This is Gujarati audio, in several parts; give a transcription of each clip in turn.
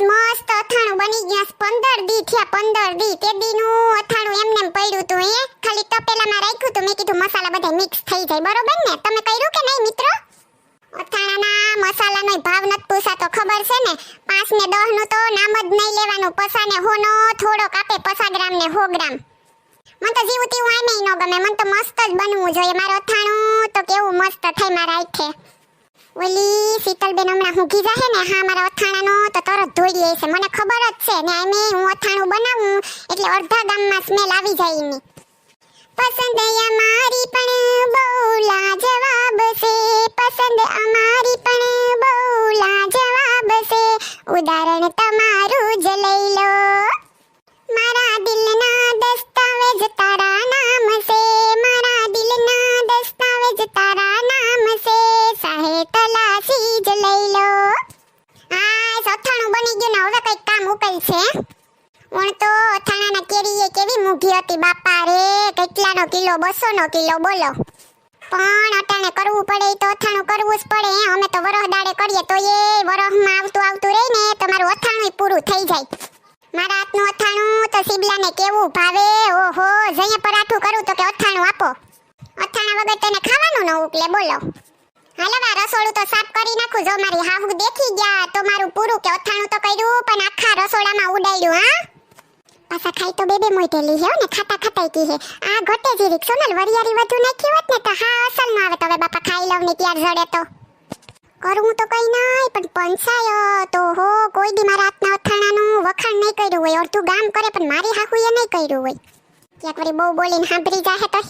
મસ્ત અથાણું બની ગયા પંદર દી થયા, પંદર દી. તે દીનું અથાણું એમને એમ પડ્યું તું એ ખાલી તપેલામાં રાખ્યું તું. મેં કીધું મસાલા બધા મિક્સ થઈ જાય. બરોબર ને? તમે કર્યું કે નહીં, મિત્રો? અથાણાના મસાલાનો ભાવ નથી પૂછાતો ખબર છે ને? પાંચ ને દહનું તો નામ જ નહીં લેવાનું. પસા ને હો નો થોડો કાપે, પસા ગ્રામ ને હો ગ્રામ. મને તો જીવું તેવું નહીં ન ગમે. મને તો મસ્ત જ બનવું જોઈએ. મારું અથાણું તો કેવું મસ્ત થઈ મારા આખે ઓલી શીતલબેન હમણાં ઊંઘી જાહે ને, હા, મારા અથાણાનો તો તરત ધોઈ લે છે. મને ખબર જ છે ને એમે હું અથાણું બનાવું, એટલે અડધા ગામમાં સ્મેલ આવી જાય એની. પસંદ અમારી પણ બહુ લાજવાબ છે, પસંદ અમારી પણ બહુ લાજવાબ છે. ઉદાહરણ તમારું કામ છે? તો અથાણાના કેરી કેવી મૂઘી હતી બાપા રે. કેટલાનો કિલો બસો નો કિલો, બોલો. પણ અટાણે કરવું પડે તો અથાણું કરવું જ પડે. અમે તો વરહ દાડે કરીએ, તો એ વરહમાં આવતું આવતું રહી ને, તમારું અથાણું પૂરું થઈ જાય. મારા હાથનું અથાણું તો સિબલાને કેવું ભાવે? ઓહો જઈએ પરાઠું કરું તો કે અથાણું આપો. અથાણા વગર તને ખાવાનું ન ઉકલે, બોલો. હાલો વા રસોડું તો સાફ કરી નાખું. જો મારી હાહુ દેખી ગયા, તો મારું પૂરું કે અથાણું તો કર્યું, પણ આખા રસોડામાં ઉડાડ્યું, હા? પાછા ખાઈ તો બેબે મોઈટેલી હે ને, ખાતા ખાતાઈ કી હે આ ઘટે જીરીક સોનલ વરિયારી વધુ નાખી હોત ને, તો હા અસલમાં આવે. તો હવે બાપા ખાઈ લઉં ને ત્યાર જડે તો. કરું તો કઈ નહીં પણ પંચાયો તો હો, કોઈ દી મારા હાથના અથાણાનું વખાણ નહીં કર્યું હોય, અડધું ગામ કરે, પણ મારી હાહુએ નહીં કર્યું હોય. ક્યાંક વળી બહુ બોલીને સાંભળી જાહે તો.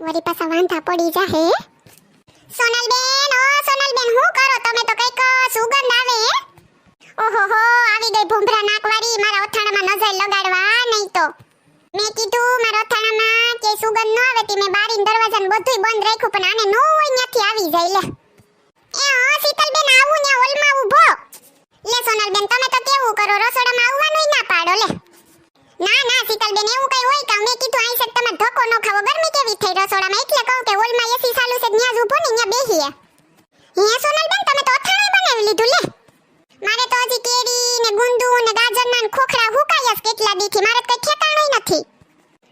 વળી પાછા વાંધા પડી જાહે. સોનલબેન, ઓ સોનલબેન, હું કરો? તમે તો કંઈક સુગંધ આવે ઓહો, હો, આવી ગઈ ભૂંભરા નાકવાળી, મારા અથાણામાં નજર લગાડવા નહીં તો. મેં કીધું, મારા ઓથાણામાં કે સુગંધ ન આવે તે મેં બારીન દરવાજાને બધુંય બંધ રાખ્યું, પણ આને નો હોય ત્યાંથી આવી જાય, લે. એ હા શીતલબેન આવું ન્યા હોલમાં ઊભો લે સોનલબેન તમે તો કેવું કરો રસોડામાં આવવાનુંય ના પાડો લે ના ના શીતલબેન એવું કઈ હોય કા મેં કીધું આઈ છે તમે ધક્કો ન ખાવો ગરમી કેવી થઈ રસોડામાં એટલે કહું કે હોલમાં એસી ચાલુ છે, ત્યાં જ ઊભો ને, ત્યાં બેહીએ. હે સોનલબેન તમે તો અથાણું બનાવી લીધું લે. મારે તો હજી કેરી ને ગુંદુ ને ગાજરના ને ખોખરા હુકાયા કેટલા દીથી, મારે તો કઈ ઠેકાણું નથી.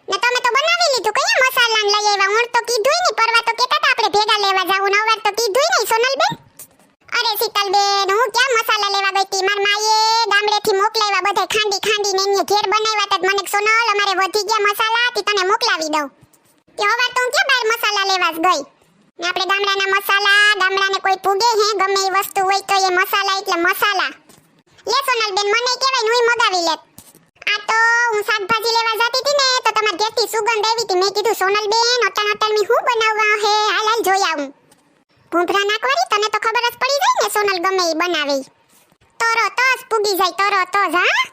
ને તમે તો બનાવી લીધું કયા મસાલા ને લઈ આવ્યા, હું તો કીધું નહીં, પરવા તો કેતા હતા, આપણે ભેગા લેવા જાવું ને તો કીધું નહીં સોનલબેન અરે શીતલબેન, હું ક્યાં મસાલા લેવા ગઈ હતી? માર માએ ગામડેથી મોકલાવ્યા બધા ખાંડી ખાંડી ને એને ઘેર બનાવ્યા તો મને સોનલ, અમારે વધી ગયા મસાલા, તી તને મોકલાવી દઉં. કે હવે તો હું ક્યાં મસાલા લેવા ગઈ? ને આપણે ગામડાના મસાલા, ગામડાને કોઈ પૂગે હે, ગમે એ વસ્તુ હોય તો એ મસાલા એટલે મસાલા. લે સોનલબેન, મને કહેવાય હું મગાવી લેત. આ તો હું શાકભાજી લેવા જતી હતી ને, તો તમારા ઘેરથી સુગંધ આવી હતી. મેં કીધું, સોનલબેન, અટણ અટણ મી હું બનાવવા હે? હાલ હાલ, જોઈ આવું. ભૂંભરા નાખવાની તને તો ખબર જ પડી ગઈ ને, સોનલ ગમે એ બનાવે. તરત જ પૂગી જાય તરત જ હા?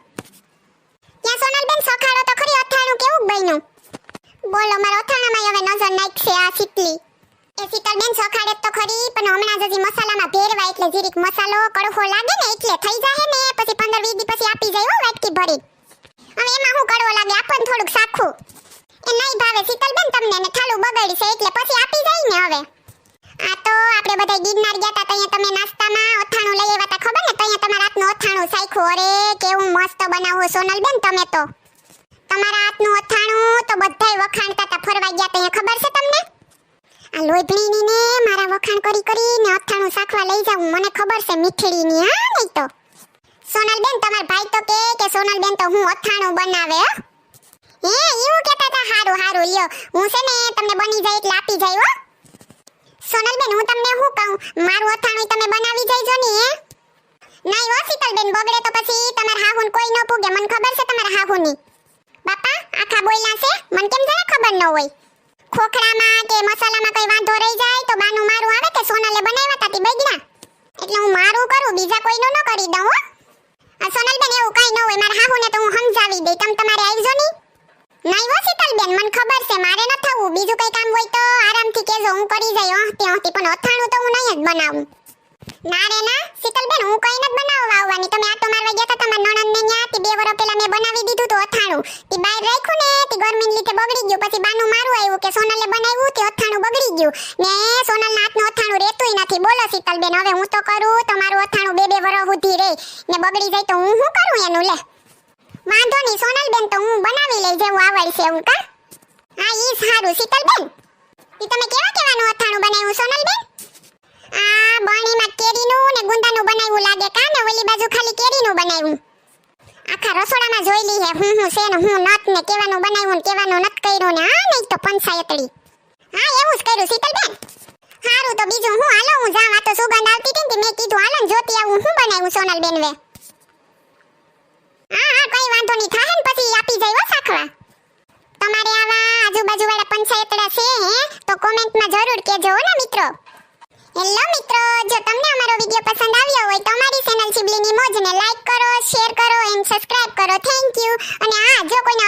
ત્યાં સોનલબેન, સખાડો તો ખરી અથાણું કેવું બન્યું? બોલો, મારા અથાણામાં હવે નજર નાખશે આ શીતલી. એ શીતલબેન સખાડે તો ખરી, પણ હમણાં જ મસાલામાં ભેરવા એટલે જીરીક મસાલો કડવો લાગે ને એટલે થઈ જાય ને, પછી 15 20 દી પછી આપી જાય હો વાટકી ભરી. હવે એમાં હું કડવો લાગે? આપણ થોડુંક સાખું એ નહીં ભાવે શીતલબેન તમને, ને થાળું બગાડી છે એટલે પછી આપી જાય ને હવે. આ તો આપણે બધા ગિરનાર ગયા હતા ત્યાં તમે નાસ્તામાં અથાણું લઈ આવ્યા તા, ખબર ને? ત્યાં તમારા હાથનું અથાણું સાખ્યું અરે કેવું મસ્ત બનાવો સોનલબેન તમે તો. તમારા હાથનું અથાણું તો બધાય વખાણતા કરતા ફરવા ગયા ત્યાં ખબર છે તમને? આ લોભણીની ને મારા વખાણ કરી કરીને અથાણું શાખવા લઈ જાઉં. મને ખબર છે મીઠડીની, હા, નહીં તો. સોનલબેન, તમાર ભાઈ તો કે કે સોનલબેન તો હું અથાણું બનાવે, હે? એવું કહેતા હતા હારું હારું, લ્યો. હું છે ને, તમને બની જાય એટલે આપી જાય, હો. સોનલબેન, હું તમને શું કહું? મારું અથાણું તમે બનાવી જઈજો ને, હે? નહીં, હો, શીતલબેન, બગડે તો પછી તમારા હાહુન કોઈ ન પૂગે. મને ખબર છે તમારા હાહુની. બાપા, આખા બોયલા છે? મને કેમ જરા ખબર ન હોય? ખોખરામાં કે મસાલામાં કઈ વાંધો રહી જાય તો બાનું મારું આવે કે સોનલે બનાવ્યા તા તી બગડ્યા એટલે હું મારું કરું, બીજા કોઈનું ન કરી દઉં, હો? સોનલબેન એવું કઈ ન હોય, મારા હાહુને તો હું સમજાવી દઈ. તમ તમારે આવજો ની. નહીં હો શીતલબેન, મને ખબર છે, મારે ન થવું. બીજું કઈ કામ હોય તો આરામથી કેજો હું કરી જઈ હંતી હંતી. પણ અથાણું તો હું નહીં જ બનાવું. ના રે ના, શીતલબેન, હું કઈ નથી બનાવવા આવવાની તમે આટો મારવા ગયા હતા, તમારા નણંદને ન્યા તી બે વર્ષ પહેલા મેં બનાવી દીધું તો અથાણું. તી બહાર રાખ્યું ને, તી ગરમીને લીધે બગડી ગયું. પછી બાનું મારું આવ્યું કે સોનલે બનાવ્યું તે અથાણું બગડી ગયું. ને સોનલના હાથનું અથાણું રહેતુંય નથી. બોલો શીતલબેન, હવે હું તો કરું, તમારું અથાણું બે બે વર્ષ સુધી રે ને બગડી જાય તો હું શું કરું એનું, લે? વાંધો નહીં, સોનલબેન તો હું બનાવી લઈ જેવું આવડશે એવું કા? હા, ઈ સારું. શીતલબેન, ઈ તમે કેવા કેવાનું અથાણું બનાવ્યું, સોનલબેન આ બણીમાં કેરીનું ને ગુંદાનું બનાવ્યું લાગે કા ને ઓલી બાજુ ખાલી કેરીનું બનાવ્યું આખા રસોડામાં જોઈ લી હે હું હું છે ને હું નત ને ને કેવાનું નત કર્યો ને, હા, નહીં તો પંચાયતડી હા, એવું જ કર્યું, શીતલબેન. હારું તો બીજું હું હાલો, હું જાઉં. આ સુગંધ આવતી હતી ને મેં કીધું, હાલો ને જોતી આવું, હું બનાવ્યું સોનલબેન વે હા હા, કઈ વાંધો નહીં થાય ને પછી આપી જાય સાખવા. તમારે આવા આજુબાજુ વાળા પંચાયતડા છે, હે? તો કોમેન્ટમાં જરૂર કહેજો ને, મિત્રો. હેલો, મિત્રો, જો તમને અમારો વિડિયો પસંદ આવ્યો હોય તો અમારી ચેનલ મોજ મોજને લાઈક કરો, શેર કરો, એન્ડ સબસ્ક્રાઇબ કરો. Thank you. અને હા, જો કોઈને